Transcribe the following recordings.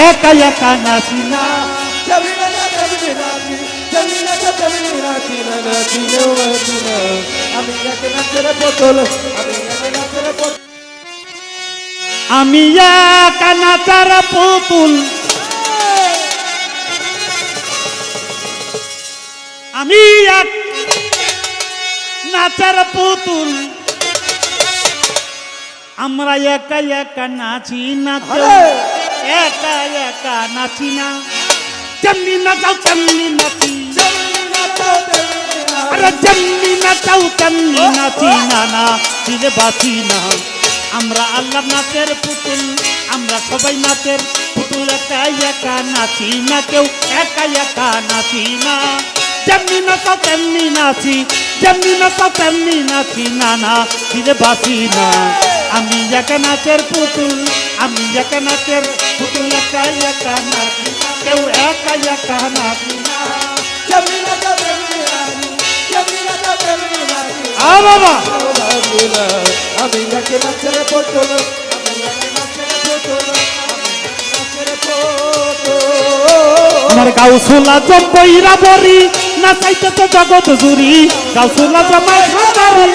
একা একা নাচি না আমি একে নাচের পুতুল আমি এক নাচার পুতুল আমরা একা একা নাচি না কেউ একা একা নাচি না যেমনি নাচাও তেমনি নাচি আরে যেমনি নাচাও তেমনি নাচি না না ফিরে বাঁচি না আমরা আল্লাহ নাচের পুতুল আমরা সবাই নাচের পুতুল একা একা নাচি না কেউ একা একা নাচি না যেমনি নাচাও তেমনি নাচি যেমনি নাচাও তেমনি নাচি না না ফিরে বাঁচি না আমি একা নাচের পুতুল আমি একা নাচের পুতুল একা একা নাচি না কেউ একা একা নাচি আমি একে নাচের বোতল আমার গাউসুলা জম্বইরা বরি নাচাইতে তো জগৎ জুরি গাউসুলা জমাই সাধারণ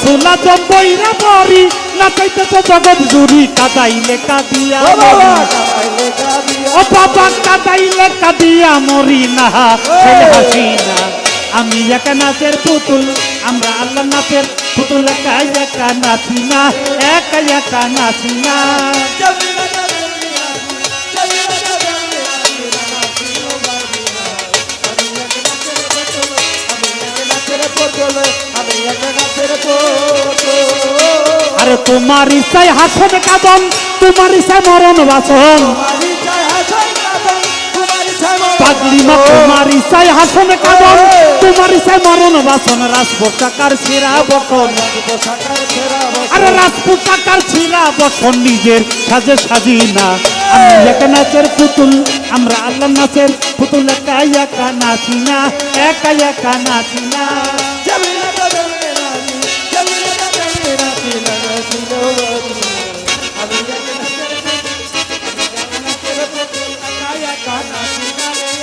গাউসুলা জম্বইরা বরি নাচাইতে তো জগৎ জুরি কাদাইলে কাদিয়া মরি ও বাবা কাদাইলে কাদিয়া মরি না হাসি না আমি একা নাচের পুতুল আমরা আল্লাহ নাচের পুতুল একা একা নাচি না একা একা নাচি না আরে তোমার ইচ্ছায় হাসন কাদন তোমার ইচ্ছায় মরণ বাসন তোমার ইচ্ছায় হাসন কাদন তোমার ইচ্ছায় মরণ বাসন। বসন। আরে রাজপোষাকার ছিড়া বসন নিজের সাজে সাজি না আমি একা নাচের পুতুল আমরা আল্লাহ নাচের পুতুল একা একা নাচি না একা একা নাচি না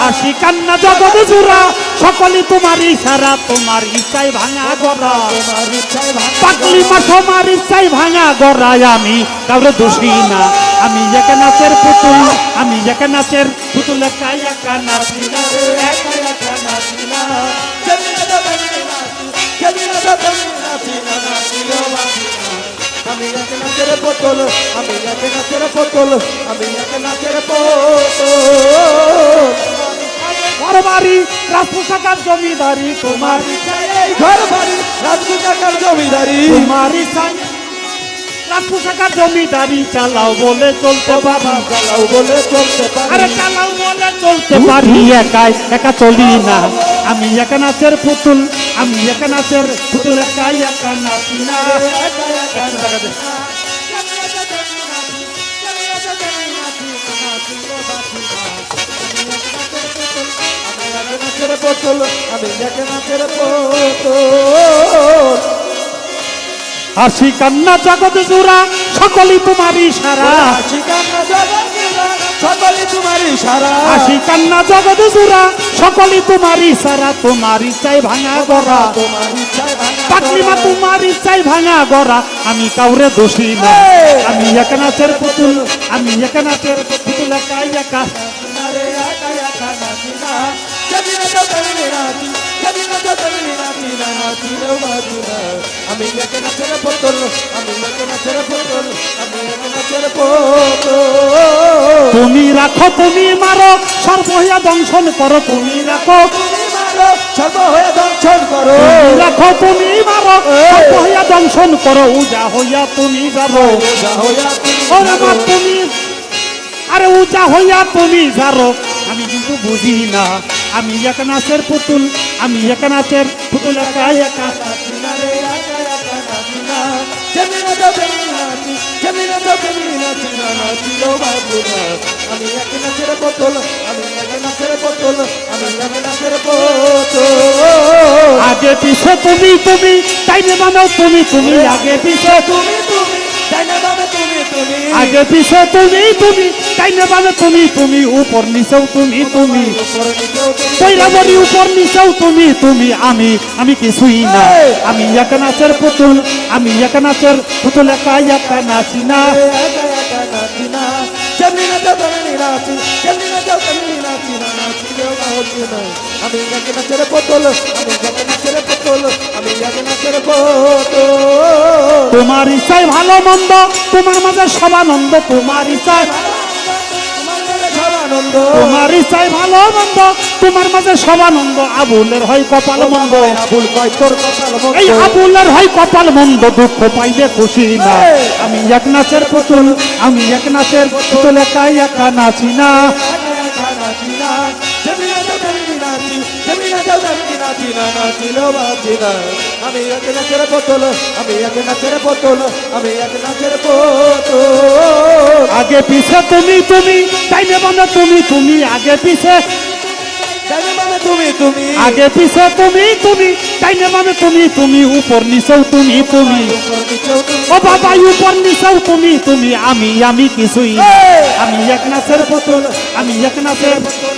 হাসি কান্না জগৎ জোড়া সকলই তোমারই সারা তোমার ইচ্ছায় ভাঙা গড়া। তোমার পাগলি মা তোমার ইচ্ছায় ভাঙা গড়ায় আমি কাউরে দোষী না। আমি একা নাচের পুতুল আমি একা নাচের পুতুল একা একা নাচি না একা একা নাচি না আমি একে নাচের বোতল আমি একে নাচের বোতল আমি একে নাচের বোতল। ঘর বাড়ি রাজপোষাকার জমিদারি তোমার ঘর বাড়ি রাজপুতাকার জমিদারি। তোমার ইচ্ছায় রাজপোষাকার জমিদারি চালাও বলে চলতে বাবা চালাও বলে চলতে আরে চালাও চলতে পারি, একাই, একা চলি না। আমি একা নাচের পুতুল, আমি একা নাচের পুতুল, একাই একা নাচি না। বোতল কান্না জগৎ জোড়া, সকলই তোমারই সারা। শিকান্না জগৎ সকলে তোমারই সারা। হাসি কান্না জগৎ জোড়া সকলই তোমারই সারা তোমার ইচ্ছায় ভাঙা গড়া। তোমার ইচ্ছায় ভাঙা মা তোমার ইচ্ছায় ভাঙা গড়া। আমি কাউরে দোষী না। আমি একা নাচের পুতুল আমি একা নাচের পুতুল একাই একা। আমি একে নাচের বোতল আমি একে নাচের বোতল আমি একে নাচের বোতল তুমি রাখো তুমি মারো সর্বহিয়া দংশন করো তুমি রাখো। দংশন করো। তুমি রাখো তুমি মারো সর্বহিয়া দংশন করো উজা হইয়া তুমি যাব ওরে মা তুমি আরে উজা হইয়া তুমি যারো। আমি কিন্তু বুঝি না। আমি এক নাচের পুতুল আমি এক নাচের পুতুল একা একা। আমি এক নাচের বোতল আমি এক নাচের আমি এক নাচের বোতল আগে পিছে তুমি তুমি, তাই নে বানো তুমি তুমি আগে পিছে তুমি। আগে পিছে তুমি তুমি। তাই নে বানো তুমি তুমি। উপর নিচেও তুমি তুমি। তুমি উপর নিচেও তুমি তুমি। আমি আমি কিছুই না। আমি এক নাচের পুতুল আমি এক নাচের পুতুল একা একা নাচি না। একা না। যেমনি নাচো তেমনি নাচি। যেমনি নাচো তেমনি নাচি না। নাচি লো বাবু না আমি এক নাচের বোতল আমি এক নাচের বোতল তোমার ইচ্ছায় ভালো মন্দ তোমার মাঝে সবানন্দ তোমার ইচ্ছায় তোমার ইচ্ছায় ভালো মন্দ তোমার মাঝে সবানন্দ আবুলের হয় কপাল মন্দ। আবুল কয় তোর কপাল মন্দ। এই আবুলের হয় কপাল মন্দ দুঃখ পাইলে খুশি না। আমি এক নাচের পুতুল আমি এক নাচের পুতুল একা একা নাচি না। নাচি না নাচি লো বাচি না আমি এক নাচের বোতল আমি এক নাচের বোতল আমি এক নাচের বোতল আগে পিছে তুমি তুমি তাই নেব না তুমি তুমি আগে পিছে। মানে তুমি তুমি। আগে পিছে তুমি তুমি তাই নেব না তুমি তুমি উপর নিচেও তুমি তুমি। ও বাবা উপর নিচেও তুমি তুমি আমি আমি কিছুই। আমি এক নাচের পুতুল আমি এক নাচের বোতল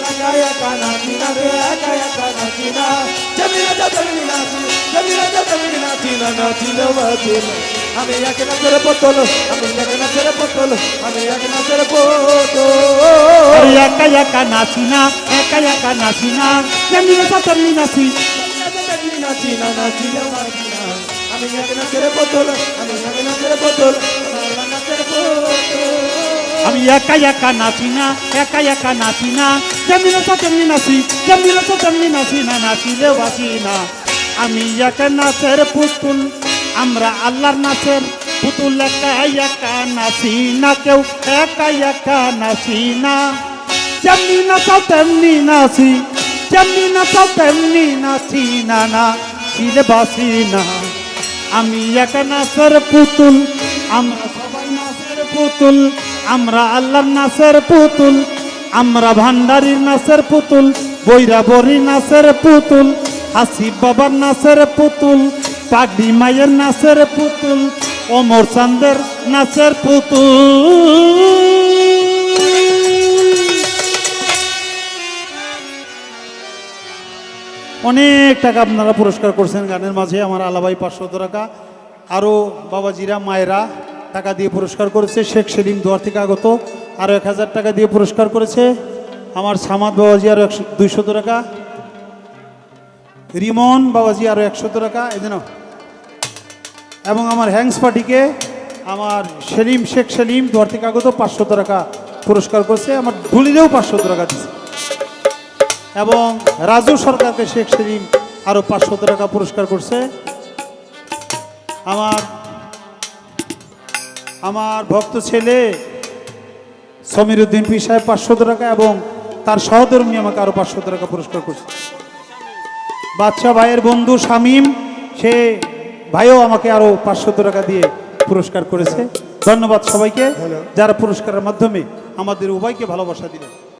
আমি এক নাচের বোতল আমি এক নাচের বোতল আমি এক নাচের বোতল একা একা নাচি না একা একা নাচি না নাচা তেমনি নাচি নাচি না নাচি না আমি এক নাচের বোতল আমি এক নাচের বোতল আমি একা একা নাচি না, একা একা নাচি না। যেমনি নাচা তেমনি নাচি যেমনি নাচা তেমনি নাচি না নাচিলে বাসি না আমি একা নাচের পুতুল আমরা আল্লাহর নাচের পুতুল একা একা নাচি না কেউ একা একা নাচি না যেমনি নাচাও তেমনি নাচি যেমনি নাচাও তেমনি নাচি না না ছিলে বাসি না আমি এক নাচের পুতুল আমরা সবাই নাচের পুতুল আমরা আল্লাহর নাচের পুতুল আমরা ভান্ডারির নাচের পুতুল, বৈরাবরী নাচের পুতুল হাসিব বাবার নাচের পুতুল পাগড়ি মায়ের নাচের পুতুল অমর চান্দের নাচের পুতুল। অনেক টাকা আপনারা পুরস্কার করছেন গানের মাঝে, আমার আলাবাই পাঁচশো টাকা। আরও বাবাজিরা, মায়েরা টাকা দিয়ে পুরস্কার করেছে শেখ সেলিম দুয়ার থেকে আগত। আরও এক হাজার টাকা দিয়ে পুরস্কার করেছে আমার সামাদ বাবাজি আরও একশো দুইশত টাকা। রিমন বাবাজি আরও একশত টাকা যেন এবং আমার হ্যাংস পার্টিকে আমার সেলিম শেখ সেলিম দুয়ার থেকে আগত পাঁচশো টাকা পুরস্কার করছে, আমার ঢুলিরেও পাঁচশো টাকা দিচ্ছে এবং রাজু সরকারকে শেখ সেলিম আরও পাঁচশো টাকা পুরস্কার করছে। আমার আমার ভক্ত ছেলে সমীর উদ্দিন পি সাহেব পাঁচশো টাকা এবং তার সহধর্মী আমাকে আরও পাঁচশো টাকা পুরস্কার করছে। বাচ্চা ভাইয়ের বন্ধু শামীম সে ভাইও আমাকে আরও পাঁচশো টাকা দিয়ে পুরস্কার করেছে। ধন্যবাদ সবাইকে যারা পুরস্কারের মাধ্যমে আমাদের উভয়কে ভালোবাসা দিলেন।